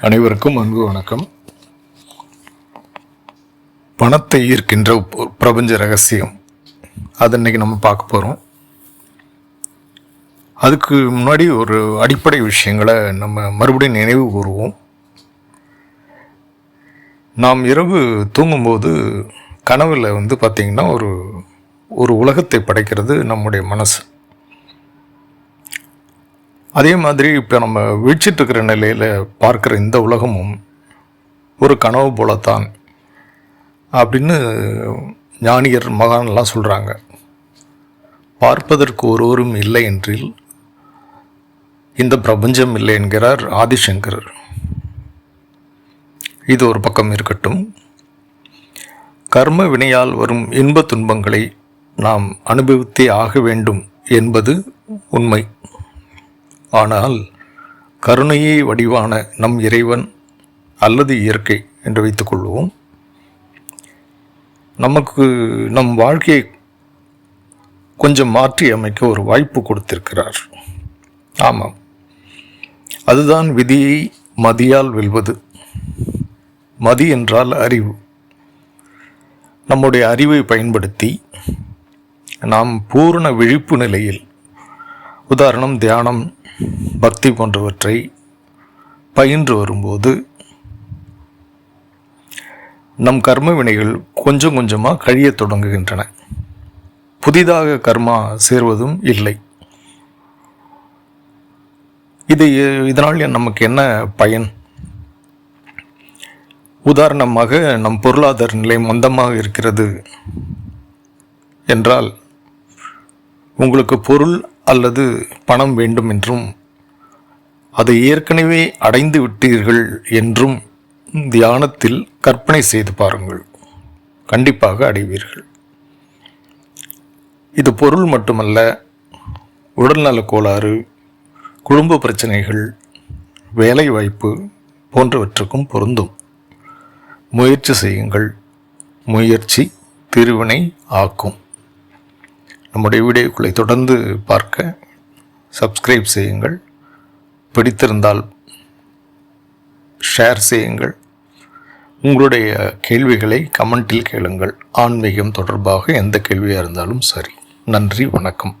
அனைவருக்கும் அன்பு வணக்கம். பணத்தை ஈர்க்கின்ற பிரபஞ்ச ரகசியம். அது இன்னைக்கு நம்ம பார்க்க போகிறோம் அதுக்கு முன்னாடி ஒரு அடிப்படை விஷயங்களை நம்ம மறுபடியும் நினைவு கூறுவோம். நாம் இரவு தூங்கும்போது கனவில் வந்து பார்த்திங்கன்னா ஒரு ஒரு உலகத்தை படைக்கிறது நம்முடைய மனசு. அதே மாதிரி இப்போ நம்ம விழிச்சிட்டு இருக்கிற நிலையில் பார்க்குற இந்த உலகமும் ஒரு கனவு போலத்தான் அப்படின்னு ஞானியர் மகான்லாம் சொல்கிறாங்க பார்ப்பதற்கு ஒருவரும் இல்லை என்றில் இந்த பிரபஞ்சம் இல்லை என்கிறார் ஆதிசங்கரர். இது ஒரு பக்கம் இருக்கட்டும். கர்ம வினையால் வரும் இன்ப துன்பங்களை நாம் அனுபவித்தே ஆக வேண்டும் என்பது உண்மை. ஆனால் கருணையே வடிவான நம் இறைவன் அல்லது இயற்கை என்று வைத்துக்கொள்வோம் நமக்கு நம் வாழ்க்கையை கொஞ்சம் மாற்றி அமைக்க ஒரு வாய்ப்பு கொடுத்திருக்கிறார். ஆமாம். அதுதான் விதியை மதியால் வெல்வது. மதி என்றால் அறிவு. நம்முடைய அறிவை பயன்படுத்தி நாம் பூரண விழிப்பு நிலையில் உதாரணம் தியானம் பக்தி போன்றவற்றை பயின்று வரும்போது நம் கர்ம வினைகள் கொஞ்சம் கொஞ்சமாக கழிய தொடங்குகின்றன. புதிதாக கர்மா சேர்வதும் இல்லை. இது இதனால் நமக்கு என்ன பயன்? உதாரணமாக நம் பொருளாதார நிலை மந்தமாக இருக்கிறது என்றால் உங்களுக்கு பொருள் அல்லது பணம் வேண்டும் என்றும் அதை ஏற்கனவே அடைந்து விட்டீர்கள் என்றும் தியானத்தில் கற்பனை செய்து பாருங்கள். கண்டிப்பாக அடைவீர்கள். இது பொருள் மட்டுமல்ல உடல்நல கோளாறு குடும்ப பிரச்சனைகள் வேலை வாய்ப்பு போன்றவற்றுக்கும் பொருந்தும். முயற்சி செய்யுங்கள். முயற்சி திருவினை ஆக்கும். நம்முடைய வீடியோக்களை தொடர்ந்து பார்க்க சப்ஸ்கிரைப் செய்யுங்கள். பிடித்திருந்தால் ஷேர் செய்யுங்கள். உங்களுடைய கேள்விகளை கமெண்டில் கேளுங்கள். ஆன்மீகம் தொடர்பாக எந்த கேள்வியாக இருந்தாலும் சரி. நன்றி வணக்கம்.